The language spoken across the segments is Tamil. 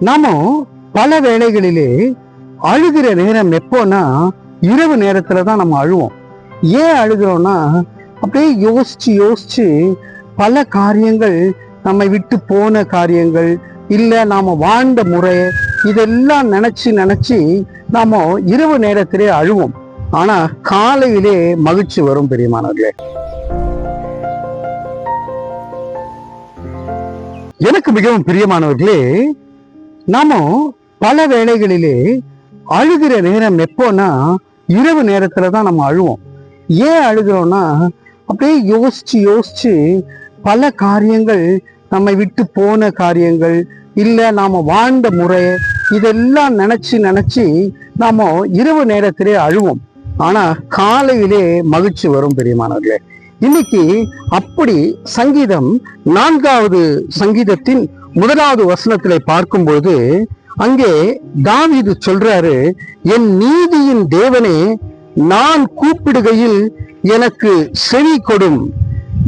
நாம பல வேளைகளிலே அழுகிற நேரம் எப்போன்னா இரவு நேரத்துல தான் நம்ம அழுவோம். ஏன் அழுகிறோம்னா அப்படியே யோசிச்சு யோசிச்சு பல காரியங்கள் நம்மை விட்டு போன காரியங்கள் இல்ல நாம வாழ்ந்த முறை இதெல்லாம் நினைச்சு நினைச்சு நாம இரவு நேரத்திலே அழுவோம். ஆனா காலையிலே மகிழ்ச்சி வரும் பெரியமானவர்களே. எனக்கு மிகவும் பிரியமானவர்களே நாம பல வேளைகளிலே அழுகிற நேரம் எப்போன்னா இரவு நேரத்துல தான் நம்ம அழுவோம். ஏன் அழுகிறோம்னா அப்படியே யோசிச்சு யோசிச்சு பல காரியங்கள் நம்மை விட்டு போன காரியங்கள் இல்ல நாம வாழ்ந்த முறை இதெல்லாம் நினைச்சு நினைச்சு நாம இரவு நேரத்திலே அழுவோம். ஆனா காலையிலே மகிழ்ச்சி வரும் பெரியமானவர்களே. இன்னைக்கு அப்படி சங்கீதம் நான்காவது சங்கீதத்தின் முதலாவது வசனத்திலே பார்க்கும்போது அங்கே தாவீது சொல்றாரு என் நீதியின் தேவனே நான் கூப்பிடுகையில் எனக்கு செவி கொடும்.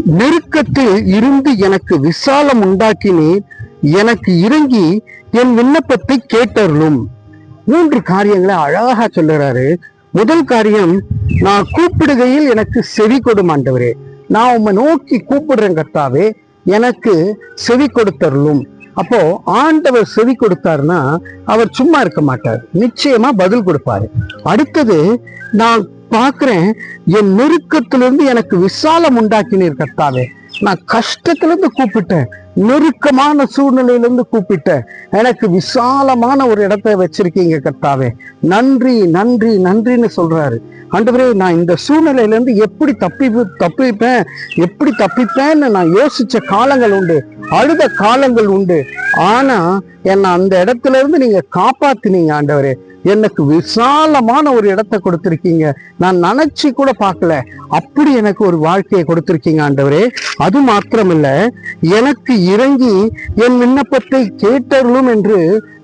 நெருக்கத்தில் இருந்து எனக்கு விசாலம் உண்டாக்கினீர். எனக்கு இறங்கி என் விண்ணப்பத்தை கேட்டருளும். மூன்று காரியங்களை அழகாக சொல்லுறாரு. முதல் காரியம் நான் கூப்பிடுகையில் எனக்கு செவி கொடும் ஆண்டவரே. நான் உம்மை நோக்கி கூப்பிடுறேன் கர்த்தாவே. எனக்கு செவி கொடுத்தருளும். அப்போ ஆண்டவர் செவி கொடுத்தாருன்னா அவர் சும்மா இருக்க மாட்டார். நிச்சயமா பதில் கொடுப்பாரு. அடுத்தது நான் பார்க்கிறேன் என் நெருக்கத்திலிருந்து எனக்கு விசாலம் உண்டாக்கினீர் கர்த்தாவே. நான் கஷ்டத்திலிருந்து கூப்பிட்டேன். நெருக்கமான சூழ்நிலையிலிருந்து கூப்பிட்டேன் எனக்கு விசாலமான ஒரு இடத்த வச்சிருக்கீங்க கர்த்தாவே. நன்றி நன்றி நன்றின்னு சொல்றாரு. ஆண்டவரே நான் இந்த சூழ்நிலையிலேருந்து எப்படி தப்பி தப்பிப்பேன்? எப்படி தப்பிப்பேன்னு நான் யோசிச்ச காலங்கள் உண்டு. அழுத காலங்கள் உண்டு. ஆனா என்னை அந்த இடத்துல இருந்து நீங்க காப்பாத்தினீங்க ஆண்டவரே. எனக்கு விசாலமான ஒரு இடத்த கொடுத்துருக்கீங்க. நான் நினைச்சு கூட பார்க்கல. அப்படி எனக்கு ஒரு வாழ்க்கையை கொடுத்துருக்கீங்க ஆண்டவரே. அது மாத்திரமில்ல எனக்கு இறங்கி என் விண்ணப்பத்தை கேட்டருளும் என்று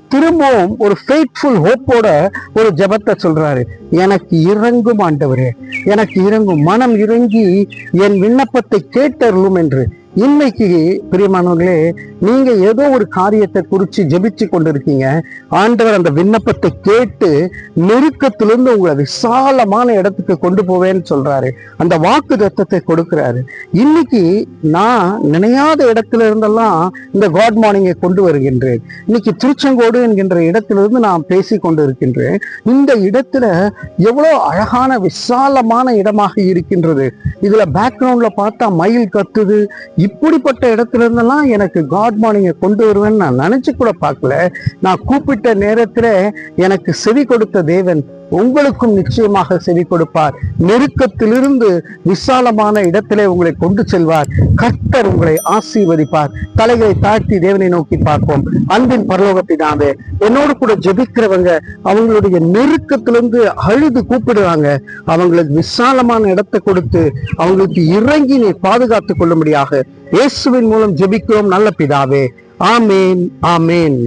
திரும்பவும் ஒரு ஃபெய்ட்ஃபுல் ஹோப்போட ஒரு ஜெபத்தை சொல்றாரு. எனக்கு இறங்கும் ஆண்டவரே எனக்கு இறங்கும் மனம் இறங்கி என் விண்ணப்பத்தை கேட்டருளும் என்று இன்னைக்கு பிரியமானவர்களே நீங்க ஏதோ ஒரு காரியத்தை குறிச்சு ஜெபிச்சு கொண்டிருக்கீங்க. ஆண்டவர் அந்த விண்ணப்பத்தை கேட்டு நெருக்கத்திலிருந்து உங்களை விசாலமான இடத்துக்கு கொண்டு போவேன்னு சொல்றாரு. அந்த வாக்கு தத்தத்தை கொடுக்கிறாரு. இன்னைக்கு நான் நினையாத இடத்துல இருந்தெல்லாம் இந்த காட் மார்னிங்கை கொண்டு வருகின்றேன். இன்னைக்கு திருச்செங்கோடு என்கின்ற இடத்திலிருந்து நான் பேசி கொண்டு இருக்கின்றேன் இந்த இடத்துல எவ்வளவு அழகான விசாலமான இடமாக இருக்கின்றது. இதுல பேக்ரவுண்ட்ல பார்த்தா மயில் கத்துது இப்படிப்பட்ட இடத்துல இருந்தெல்லாம் எனக்கு காட் மார்னிங்கை கொண்டு வருவேன்னு நான் நினைச்சு கூட பார்க்கல. நான் கூப்பிட்ட நேரத்தில் எனக்கு செவி கொடுத்த தேவன் உங்களுக்கும் நிச்சயமாக செவி கொடுப்பார். நெருக்கத்திலிருந்து விசாலமான இடத்திலே உங்களை கொண்டு செல்வார். கர்த்தர் உங்களை ஆசீர்வதிப்பார். தலைகளை தாழ்த்தி தேவனை நோக்கி பார்ப்போம். அன்பின் பரலோகத்தினாவே என்னோடு கூட ஜெபிக்கிறவங்க அவங்களுடைய நெருக்கத்திலிருந்து அழுது கூப்பிடுறாங்க. அவங்களுக்கு விசாலமான இடத்தை கொடுத்து அவங்களுக்கு இறங்கி நீ பாதுகாத்துக் கொள்ளும்படியாக இயேசுவின் மூலம் ஜெபிக்கிறோம். நல்ல பிதாவே ஆமேன் ஆமேன்.